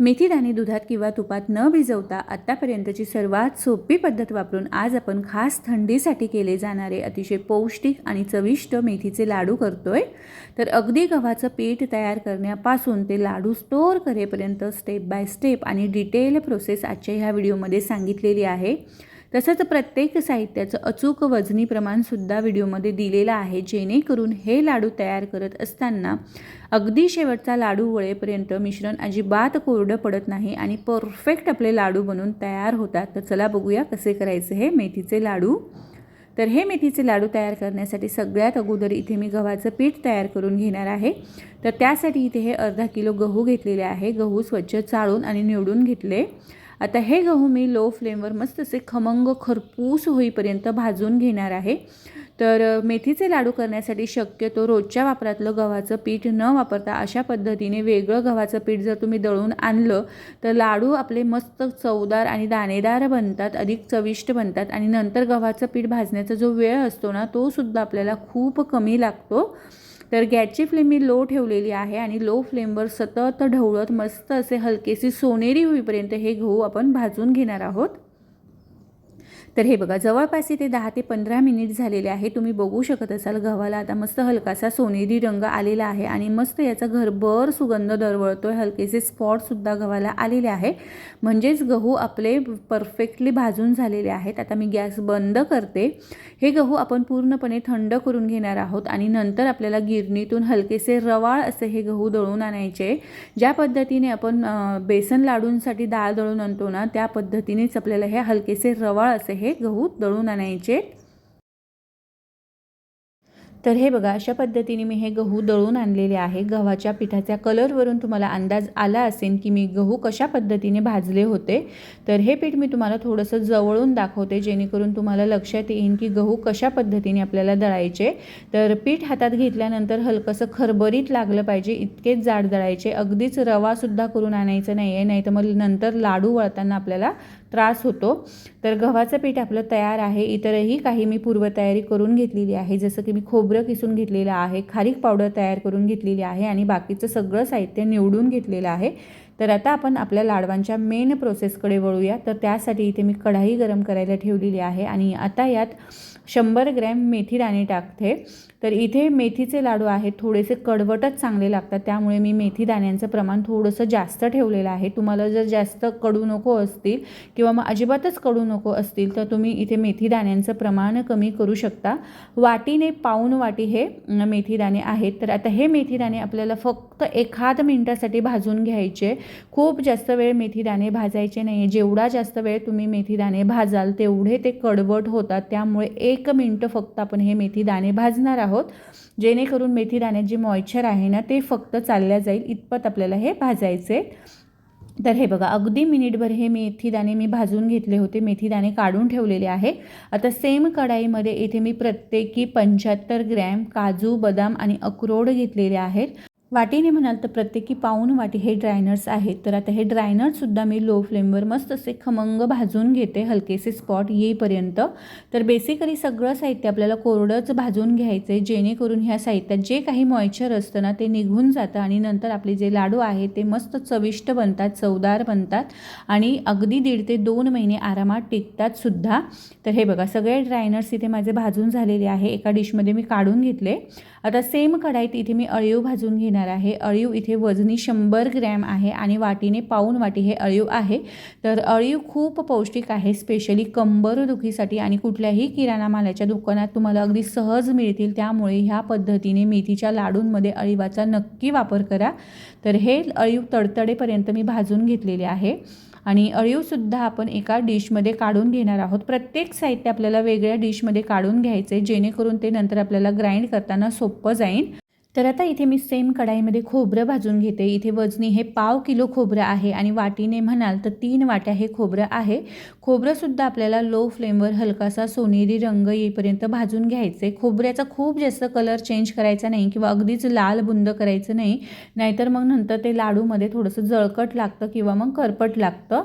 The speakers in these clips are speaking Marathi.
मेथी दाणे दुधात किंवा तुपात न भिजवता आत्तापर्यंतची सर्वात सोपी पद्धत वापरून आज आपण खास थंडीसाठी केले जाणारे अतिशय पौष्टिक आणि चविष्ट मेथीचे लाडू करतोय. तर अगदी गव्हाचं पीठ तयार करण्यापासून ते लाडू स्टोअर करेपर्यंत स्टेप बाय स्टेप आणि डिटेल प्रोसेस आजच्या ह्या व्हिडिओमध्ये सांगितलेली आहे. तसंच प्रत्येक साहित्याचं अचूक वजनी प्रमाणसुद्धा व्हिडिओमध्ये दिलेलं आहे जेणेकरून हे लाडू तयार करत असताना अगदी शेवटचा लाडू वळेपर्यंत मिश्रण अजिबात कोरडं पडत नाही आणि परफेक्ट आपले लाडू बनून तयार होतात. तर चला बघूया कसे करायचे हे मेथीचे लाडू. तर हे मेथीचे लाडू तयार करण्यासाठी सगळ्यात अगोदर इथे मी गव्हाचं पीठ तयार करून घेणार आहे. तर त्यासाठी इथे हे अर्धा किलो गहू घेतलेले आहे. गहू स्वच्छ चाळून आणि निवडून घेतले. आता हे गहू मी लो फ्लेमवर मस्त असे खमंग खरपूस होईपर्यंत भाजून घेणार आहे. तर मेथीचे लाडू करण्यासाठी शक्यतो रोजच्या वापरातलं गव्हाचं पीठ न वापरता अशा पद्धतीने वेगळं गव्हाचं पीठ जर तुम्ही दळून आणलं तर लाडू आपले मस्त चवदार आणि दाणेदार बनतात अधिक चविष्ट बनतात आणि नंतर गव्हाचं पीठ भाजण्याचा जो वेळ असतो ना तो सुद्धा आपल्याला खूप कमी लागतो. तर गॅसची फ्लेम मी लो ठेवलेली आहे आणि लो फ्लेमवर सतत ढवळत मस्त असे हलकेसे सोनेरी होईपर्यंत हे गहू आपण भाजून घेणार आहोत. तर हे बघा जवळपास इथे दहा ते पंधरा मिनिट झालेले आहे तुम्ही बघू शकत असाल गव्हाला आता मस्त हलकासा सोनेरी रंग आलेला आहे आणि मस्त याचा घरभर सुगंध दरवळतो आहे हलकेसे स्पॉटसुद्धा गव्हाला आलेले आहे. म्हणजेच गहू आपले परफेक्टली भाजून झालेले आहेत. आता मी गॅस बंद करते. हे गहू आपण पूर्णपणे थंड करून घेणार आहोत आणि नंतर आपल्याला गिरणीतून हलकेसे रवाळ असे हे गहू दळून आणायचे. ज्या पद्धतीने आपण बेसन लाडूंसाठी डाळ दळून आणतो ना त्या पद्धतीनेच आपल्याला हे हलकेसे रवाळ असे हे गहू दळून आणायचे. तर हे बघा अशा पद्धतीने मी हे गहू दळून आणलेले आहे. गव्हाच्या पिठाच्या कलरवरून तुम्हाला अंदाज आला असेल की मी गहू कशा पद्धतीने भाजले होते. तर हे पीठ मी तुम्हाला थोडंसं जवळून दाखवते जेणेकरून तुम्हाला लक्षात येईल की गहू कशा पद्धतीने आपल्याला दळायचे. तर पीठ हातात घेतल्यानंतर हलकंसं खरबरीत लागलं पाहिजे इतकेच जाड दळायचे. अगदीच रवासुद्धा करून आणायचं नाही आहे नाही तर मग नंतर लाडू वळताना आपल्याला त्रास होतो. तर गव्हाचं पीठ आपलं तयार आहे. इतरही काही मी पूर्वतयारी करून घेतलेली आहे. जसं की मी खोबरं किसून घेतलेलं आहे. खारीक पावडर तयार करून घेतलेली आहे. आणि बाकीचं सगळं साहित्य निवडून घेतलेलं आहे. तर आता आपण आपल्या लाडवांच्या मेन प्रोसेसकडे वळूया. तर त्यासाठी इथे मी कढाई गरम करायला ठेवलेली आहे आणि आता यात शंभर ग्रॅम मेथी दाणे टाकते. तर इथे मेथीचे लाडू आहेत थोडेसे कडवटच चांगले लागतात. त्यामुळे मी मेथी दाण्यांचं प्रमाण थोडंसं जास्त ठेवलेलं आहे. तुम्हाला जर जास्त कडू नको असतील किंवा मग अजिबातच कडू नको असतील तर तुम्ही इथे मेथी दाण्यांचं प्रमाण कमी करू शकता. वाटीने पाऊन वाटी हे मेथी दाणे आहेत. तर आता हे मेथी दाणे आपल्याला फक्त एखाद मिनटासाठी भाजून घ्यायचे. खूप जास्त वेळ मेथी दाणे भाजायचे नाही जेवढा जास्त वेळ तुम्ही मेथी दाणे भाजाल तेवढे ते कडवट होतात. त्यामुळे एक मिनटं फक्त आपण हे मेथी दाणे भाजणार आहोत. जेणेकरून मेथी जे मॉइश्चर आहे ना ते फक्त चालल्या जाईल. इतपत आपल्याला हे भाजायचे तर हे बघा अगदी मिनिटभर हे मेथी दाणे मी भाजून घेतले होते. मेथी दाणे काढून ठेवलेले आहे. आता सेम कढाईमध्ये इथे मी प्रत्येकी पंच्याहत्तर ग्रॅम काजू बदाम आणि अक्रोड घेतलेले आहेत. वाटीने म्हणाल तर प्रत्येकी पाऊन वाटी हे ड्रायनर्स आहेत. तर आता हे ड्रायनर्ससुद्धा मी लो फ्लेमवर मस्त असे खमंग भाजून घेते हलकेसे स्पॉट येईपर्यंत. तर बेसिकली सगळं साहित्य आपल्याला कोरडंच भाजून घ्यायचं आहे जेणेकरून ह्या साहित्यात जे काही मॉइश्चर असतं ना ते निघून जातं आणि नंतर आपले जे लाडू आहे ते मस्त चविष्ट बनतात चवदार बनतात आणि अगदी दीड ते दोन महिने आरामात टिकतात सुद्धा. तर हे बघा सगळे ड्रायनर्स इथे माझे भाजून झालेले आहे. एका डिशमध्ये मी काढून घेतले. आता सेम कढाईत इथे मी अळीव भाजून घेणार आहे. अळीव इथे वजनी शंभर ग्रॅम आहे आणि वाटीने पाऊन वाटी हे अळीव आहे. तर अळीव खूप पौष्टिक आहे स्पेशली कंबर दुखीसाठी आणि कुठल्याही किराणा मालाच्या दुकानात तुम्हाला अगदी सहज मिळतील. त्यामुळे ह्या पद्धतीने मेथीच्या लाडूंमध्ये अळीवाचा नक्की वापर करा. तर हे अळीव तडतडेपर्यंत मी भाजून घेतलेले आहे. आणि अळीवसुद्धा आपण एका डिशमध्ये काढून घेणार आहोत. प्रत्येक साहित्य आपल्याला वेगळ्या डिशमध्ये काढून घ्यायचे जेणेकरून ते नंतर आपल्याला ग्राइंड करताना सोपं जाईल. तर आता इथे मी सेम कढाईमध्ये खोबरं भाजून घेते. इथे वजनी हे पाव किलो खोबरं आहे आणि वाटीने म्हणाल तर तीन वाट्या हे खोबरं आहे. खोबरंसुद्धा आपल्याला लो फ्लेमवर हलकासा सोनेरी रंग येईपर्यंत भाजून घ्यायचे. खोबऱ्याचा खूप जास्त कलर चेंज करायचा नाही किंवा अगदीच लाल बुंद करायचं नाही. नाहीतर मग नंतर ते लाडूमध्ये थोडंसं जळकट लागतं किंवा मग करपट लागतं.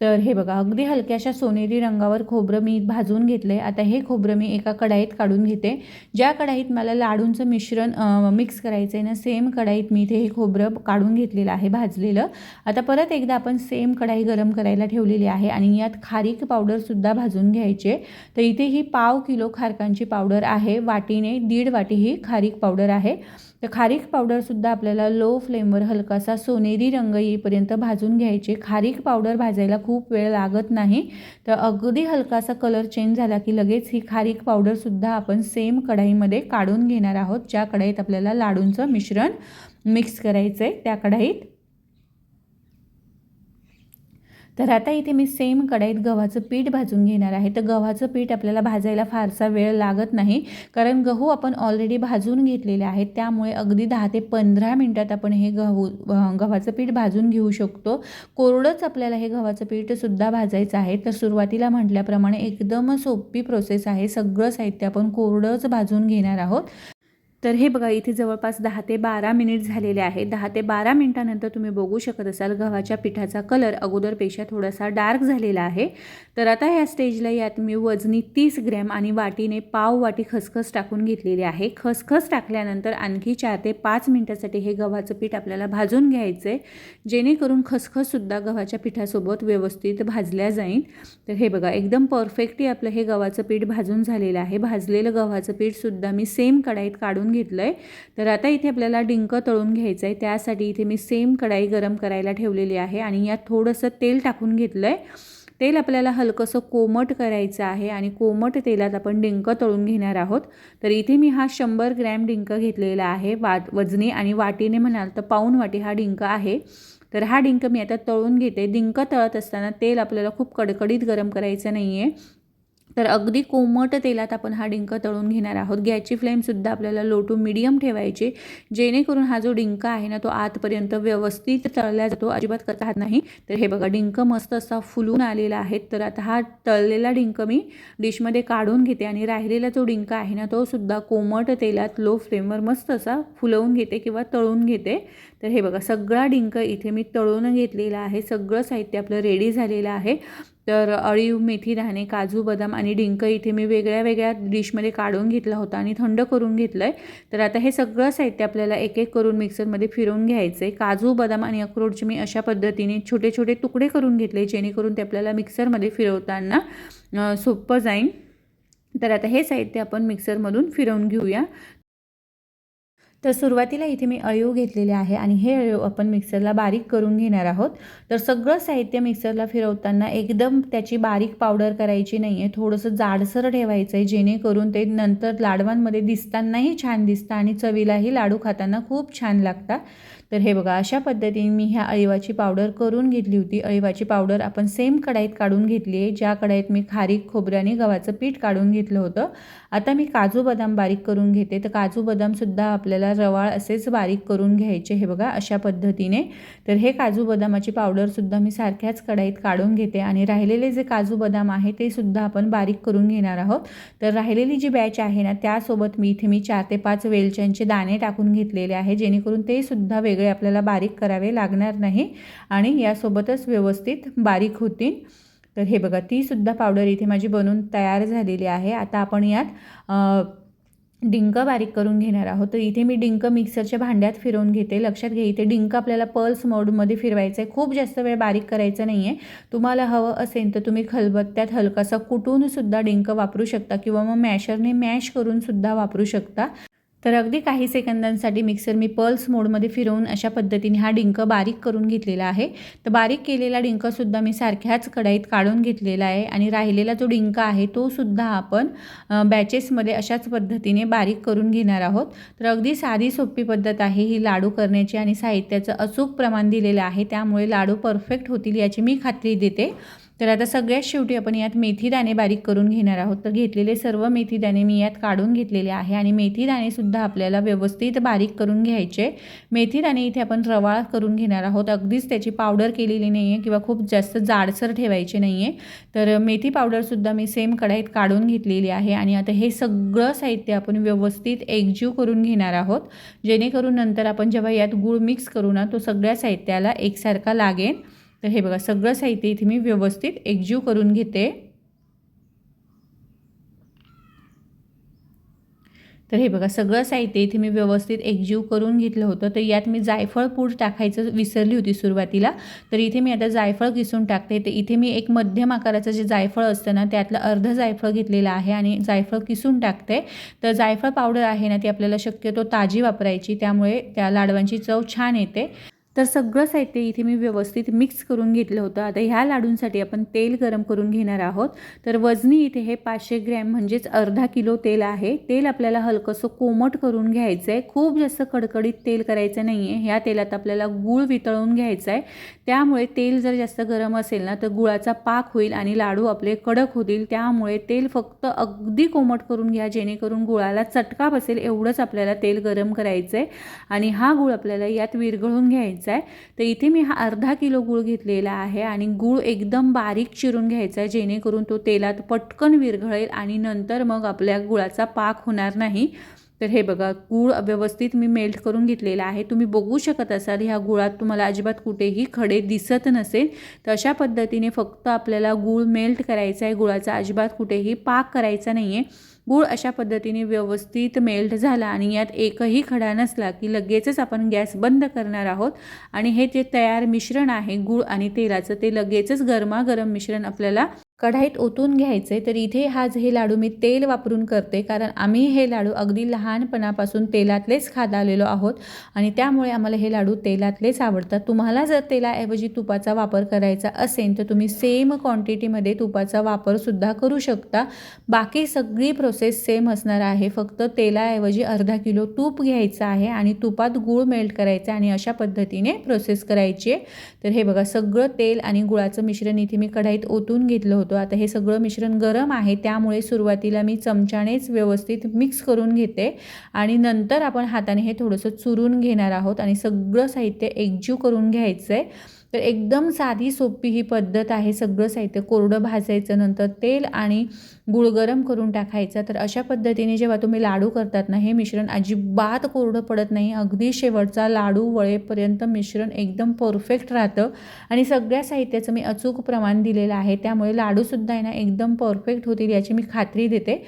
तर हे बघा अगदी हलक्याशा सोनेरी रंगावर खोबरं मी भाजून घेतलं आहे आता हे खोबरं मी एका कढाईत काढून घेते. ज्या कढाईत मला लाडूंचं मिश्रण मिक्स करायचं आहे ना सेम कढाईत मी इथे हे खोबरं काढून घेतलेलं आहे भाजलेलं. आता परत एकदा आपण सेम कढाई गरम करायला ठेवलेली आहे आणि यात खारीक पावडरसुद्धा भाजून घ्यायचे. तर इथे ही पाव किलो खारकांची पावडर आहे. वाटीने दीड वाटी ही खारीक पावडर आहे. तर खारीक पावडरसुद्धा आपल्याला लो फ्लेमवर हलकासा सोनेरी रंग येईपर्यंत भाजून घ्यायचे. खारीक पावडर भाजायला खूप वेळ लागत नाही. तर अगदी हलकासा कलर चेंज झाला की लगेच ही खारीक पावडरसुद्धा आपण सेम कढाईमध्ये काढून घेणार आहोत. ज्या कढाईत आपल्याला लाडूंचं मिश्रण मिक्स करायचं आहे त्या कढाईत तर आता इथे मी सेम कढईत गव्हाचं पीठ भाजून घेणार आहे. तर गव्हाचं पीठ आपल्याला भाजायला फारसा वेळ लागत नाही. कारण गहू आपण ऑलरेडी भाजून घेतलेले आहेत. त्यामुळे अगदी दहा ते पंधरा मिनटात आपण हे गहू गव्हाचं पीठ भाजून घेऊ शकतो. कोरडंच आपल्याला हे गव्हाचं पीठसुद्धा भाजायचं आहे. तर सुरुवातीला म्हटल्याप्रमाणे एकदम सोपी प्रोसेस आहे. सगळं साहित्य आपण कोरडंच भाजून घेणार आहोत. तर हे बघा इथे जवळपास दहा ते बारा मिनिट झालेले आहे दहा ते बारा मिनिटानंतर तुम्ही बघू शकत असाल गव्हाच्या पिठाचा कलर अगोदरपेक्षा थोडासा डार्क झालेला आहे. तर आता ह्या स्टेजला यात मी वजनी तीस ग्रॅम आणि वाटीने पाव वाटी खसखस टाकून घेतलेली आहे. खसखस टाकल्यानंतर आणखी चार ते पाच मिनटासाठी हे गव्हाचं पीठ आपल्याला भाजून घ्यायचं आहे जेणेकरून खसखससुद्धा गव्हाच्या पिठासोबत व्यवस्थित भाजल्या जाईल. तर हे बघा एकदम परफेक्टली आपलं हे गव्हाचं पीठ भाजून झालेलं आहे. भाजलेलं गव्हाचं पीठसुद्धा मी सेम कढाईत काढून घेतलं आहे तर आता इथे आपल्याला डिंक तळून घ्यायचं आहे त्यासाठी इथे मी सेम कढाई गरम करायला ठेवलेली आहे आणि यात थोडंसं तेल टाकून घेतलं आहे तेल आपल्याला हलकंसं कोमट करायचं आहे आणि कोमट तेलात आपण डिंक तळून घेणार आहोत. तर इथे मी हा शंभर ग्रॅम डिंक घेतलेला आहे. वाट वजनी आणि वाटीने म्हणाल तर पाऊन वाटी हा डिंक आहे. तर हा डिंक मी आता तळून घेते. डिंक तळत असताना तेल आपल्याला खूप कडकडीत गरम करायचं नाही आहे तर अगदी कोमट तेलात आपण हा डिंक तळून घेणार आहोत. गॅसची फ्लेमसुद्धा आपल्याला लो टू मिडियम ठेवायची जेणेकरून हा जो डिंक आहे ना तो आतपर्यंत व्यवस्थित तळला जातो. अजिबात करता नाही. तर हे बघा डिंक मस्त असा फुलून आलेला आहे. तर आता हा तळलेला डिंक मी डिशमध्ये काढून घेते आणि राहिलेला जो डिंक आहे ना तो सुद्धा कोमट तेलात लो फ्लेमवर मस्त असा फुलवून घेते किंवा तळून घेते. तर हे बघा सगळा डिंक इथे मी तळून घेतलेला आहे. सगळं साहित्य आपलं रेडी झालेलं आहे. तर अळीव मेथी दाणे काजू बदाम आणि डिंक इथे मी वेगळ्या वेगळ्या डिशमध्ये काढून घेतला होता आणि थंड करून घेतलं आहे तर आता हे सगळं साहित्य आपल्याला एक एक करून मिक्सरमध्ये फिरवून घ्यायचं आहे काजू बदाम आणि अक्रोडचे मी अशा पद्धतीने छोटे छोटे तुकडे करून घेतले जेणेकरून ते आपल्याला मिक्सरमध्ये फिरवताना सोपं जाईल तर आता हे साहित्य आपण मिक्सरमधून फिरवून घेऊया. तर सुरुवातीला इथे मी अळीव घेतलेले आहे आणि हे अळीव आपण मिक्सरला बारीक करून घेणार आहोत. तर सगळं साहित्य मिक्सरला फिरवताना एकदम त्याची बारीक पावडर करायची नाही आहे थोडंसं जाडसर ठेवायचं आहे जेणेकरून ते नंतर लाडवांमध्ये दिसतानाही छान दिसतं आणि चवीलाही लाडू खाताना खूप छान लागतात. तर हे बघा अशा पद्धतीने मी ह्या अळीवाची पावडर करून घेतली होती. अळीवाची पावडर आपण सेम कढाईत काढून घेतली आहे ज्या कढाईत मी खारीक खोबऱ्याने गव्हाचं पीठ काढून घेतलं होतं. आता मी काजू बदाम बारीक करून घेते. तर काजू बदामसुद्धा आपल्याला रवाळ असेच बारीक करून घ्यायचे हे बघा अशा पद्धतीने. तर हे काजू बदामाची पावडरसुद्धा मी सारख्याच कढाईत काढून घेते आणि राहिलेले जे काजू बदाम आहे ते सुद्धा आपण बारीक करून घेणार आहोत. तर राहिलेली जी बॅच आहे ना त्यासोबत मी इथे मी चार ते पाच वेलच्यांचे दाणे टाकून घेतलेले आहे जेणेकरून ते सुद्धा वेगळे आपल्याला बारीक करावे लागणार नाही आणि यासोबतच व्यवस्थित बारीक होतील. तर हे बघा ती सुद्धा पावडर इथे माझी बनवून तयार झालेली आहे. आता आपण यात डिंक बारीक करून घेणार आहोत. तर इथे मी डिंक मिक्सरच्या भांड्यात फिरवून घेते. लक्षात घे इथे डिंक आपल्याला पल्स मोडमध्ये फिरवायचं आहे खूप जास्त वेळ बारीक करायचं नाही आहे तुम्हाला हवं असेल तर तुम्ही खलबत्त्यात हलकासा कुटूनसुद्धा डिंक वापरू शकता किंवा मग मॅशरने मॅश करूनसुद्धा वापरू शकता. तर अगदी काही सेकंदांसाठी मिक्सर मी पल्स मोडमध्ये फिरवून अशा पद्धतीने हा डिंक बारीक करून घेतलेला आहे. तर बारीक केलेला डिंकसुद्धा मी सारख्याच कढाईत काढून घेतलेला आहे आणि राहिलेला जो डिंक आहे तो सुद्धा आपण बॅचेसमध्ये अशाच पद्धतीने बारीक करून घेणार आहोत. तर अगदी साधी सोपी पद्धत आहे ही लाडू करण्याची आणि साहित्याचं अचूक प्रमाण दिलेलं आहे. त्यामुळे लाडू परफेक्ट होतील याची मी खात्री देते. तर आता सगळ्यात शेवटी आपण यात मेथी दाणे बारीक करून घेणार आहोत. तर घेतलेले सर्व मेथी दाणे मी यात काढून घेतलेले आहे आणि मेथी दाणेसुद्धा आपल्याला व्यवस्थित बारीक करून घ्यायचे. मेथी दाणे इथे आपण रवाळ करून घेणार आहोत. अगदीच त्याची पावडर केलेली नाही आहे किंवा खूप जास्त जाडसर ठेवायचे नाही आहे तर मेथी पावडरसुद्धा मी सेम कढाईत काढून घेतलेली आहे आणि आता हे सगळं साहित्य आपण व्यवस्थित एकजीव करून घेणार आहोत. जेणेकरून नंतर आपण जेव्हा यात गूळ मिक्स करू ना तो सगळ्या साहित्याला एकसारखा लागेल. तर हे बघा सगळं साहित्य इथे मी व्यवस्थित एकजीव करून घेते. तर हे बघा सगळं साहित्य इथे मी व्यवस्थित एकजीव करून घेतलं होतं. तर यात मी जायफळ पूड टाकायचं विसरली होती सुरुवातीला. तर इथे मी आता जायफळ किसून टाकते. तर इथे मी एक मध्यम आकाराचं जे जायफळ असतं ना त्यातलं अर्ध जायफळ घेतलेलं आहे आणि जायफळ किसून टाकते. तर जायफळ पावडर आहे ना ती आपल्याला शक्यतो ताजी वापरायची त्यामुळे त्या लाडवांची चव छान येते. तर सगळं साहित्य इथे मी व्यवस्थित मिक्स करून घेतलं होतं. आता ह्या लाडूंसाठी आपण तेल गरम करून घेणार आहोत. तर वजनी इथे हे पाचशे ग्रॅम म्हणजेच अर्धा किलो तेल आहे. तेल आपल्याला हलकंसं कोमट करून घ्यायचं आहे खूप जास्त कडकडीत तेल करायचं नाही आहे ह्या तेलात आपल्याला गूळ वितळून घ्यायचा आहे त्यामुळे तेल जर जास्त गरम असेल ना तर गुळाचा पाक होईल आणि लाडू आपले कडक होतील. त्यामुळे तेल फक्त अगदी कोमट करून घ्या जेणेकरून गुळाला चटका बसेल. एवढंच आपल्याला तेल गरम करायचं आहे आणि हा गुळ आपल्याला यात विरघळून घ्यायचा घ्यायचा आहे. तर इथे मी हा अर्धा किलो गूळ घेतलेला आहे आणि गूळ एकदम बारीक चिरून घ्यायचा आहे जेणेकरून तो तेलात पटकन विरघळेल आणि नंतर मग आपल्या गुळाचा पाक होणार नाही. तर हे बघा गूळ व्यवस्थित मी मेल्ट करून घेतलेला आहे. तुम्ही बघू शकत असाल ह्या गुळात तुम्हाला अजिबात कुठेही खडे दिसत नसेल. तर अशा पद्धतीने फक्त आपल्याला गूळ मेल्ट करायचा आहे गुळाचा अजिबात कुठेही पाक करायचा नाही आहे गूळ अशा पद्धतीने व्यवस्थित मेल्ट झाला आणि यात एकही खडा नसला की लगेचच आपण गॅस बंद करणार आहोत. आणि हे जे तयार मिश्रण आहे गूळ आणि तेलाचं ते लगेचच गरमागरम मिश्रण आपल्याला कढाईत ओतून घ्यायचे तर इथे आज हे लाडू मी तेल वापरून करते कारण आम्ही हे लाडू अगदी लहानपणापासून तेलातलेच खात आलेलो आहोत आणि त्यामुळे आम्हाला हे लाडू तेलातलेच आवडतात. तुम्हाला जर तेलाऐवजी तुपाचा वापर करायचा असेल तर तुम्ही सेम क्वांटिटीमध्ये तुपाचा वापरसुद्धा करू शकता. बाकी सगळी प्रोसेस सेम असणार आहे. फक्त तेलाऐवजी अर्धा किलो तूप घ्यायचं आहे आणि तुपात गूळ मेल्ट करायचं आणि अशा पद्धतीने प्रोसेस करायची आहे. तर हे बघा सगळं तेल आणि गुळाचं मिश्रण इथे मी कढाईत ओतून घेतलं होतं. होतो. आता हे सगळं मिश्रण गरम आहे त्यामुळे सुरुवातीला मी चमच्यानेच व्यवस्थित मिक्स करून घेते आणि नंतर आपण हाताने हे थोडंसं चुरून घेणार आहोत आणि सगळं साहित्य एकजीव करून घ्यायचं आहे तर एकदम साधी सोपी ही पद्धत आहे. सगळं साहित्य कोरडं भाजायचं नंतर तेल आणि गुळ गरम करून टाकायचा. तर अशा पद्धतीने जेव्हा तुम्ही लाडू करतात ना हे मिश्रण अजिबात कोरडं पडत नाही. अगदी शेवटचा लाडू वळेपर्यंत मिश्रण एकदम परफेक्ट राहतं. आणि सगळ्या साहित्याचं मी अचूक प्रमाण दिलेलं आहे. त्यामुळे लाडूसुद्धा आहे ना एकदम परफेक्ट होतील याची मी खात्री देते.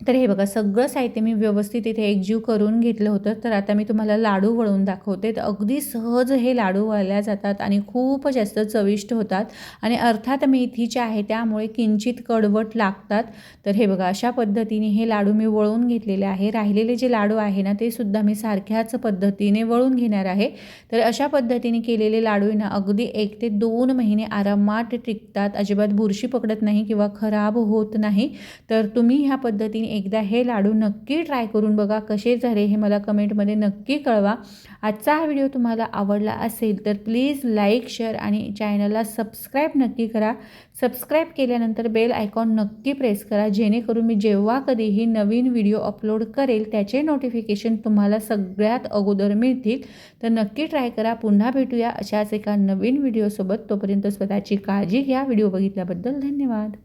तर हे बघा सगळं साहित्य मी व्यवस्थित इथे एकजीव करून घेतलं होतं. तर आता मी तुम्हाला लाडू वळून दाखवते. तर अगदी सहज हे लाडू वळल्या जातात आणि खूप जास्त चविष्ट होतात. आणि अर्थात मेथीच्या आहे त्यामुळे किंचित कडवट लागतात. तर हे बघा अशा पद्धतीने हे लाडू मी वळून घेतलेले आहे. राहिलेले जे लाडू आहे ना ते सुद्धा मी सारख्याच पद्धतीने वळून घेणार आहे. तर अशा पद्धतीने केलेले लाडू ना अगदी एक ते दोन महिने आरामात टिकतात. अजिबात बुरशी पकडत नाही किंवा खराब होत नाही. तर तुम्ही ह्या पद्धतीने एकदा हे लाडू नक्की ट्राय करून बघा कसे झाले हे मला कमेंटमध्ये नक्की कळवा. आजचा हा व्हिडिओ तुम्हाला आवडला असेल तर प्लीज लाईक शेअर आणि चॅनलला सबस्क्राईब नक्की करा. सबस्क्राईब केल्यानंतर बेल आयकॉन नक्की प्रेस करा. जेणेकरून मी जेव्हा कधीही नवीन व्हिडिओ अपलोड करेल त्याचे नोटिफिकेशन तुम्हाला सगळ्यात अगोदर मिळतील. तर नक्की ट्राय करा. पुन्हा भेटूया अशाच एका नवीन व्हिडिओसोबत. तोपर्यंत स्वतःची काळजी घ्या. व्हिडिओ बघितल्याबद्दल धन्यवाद.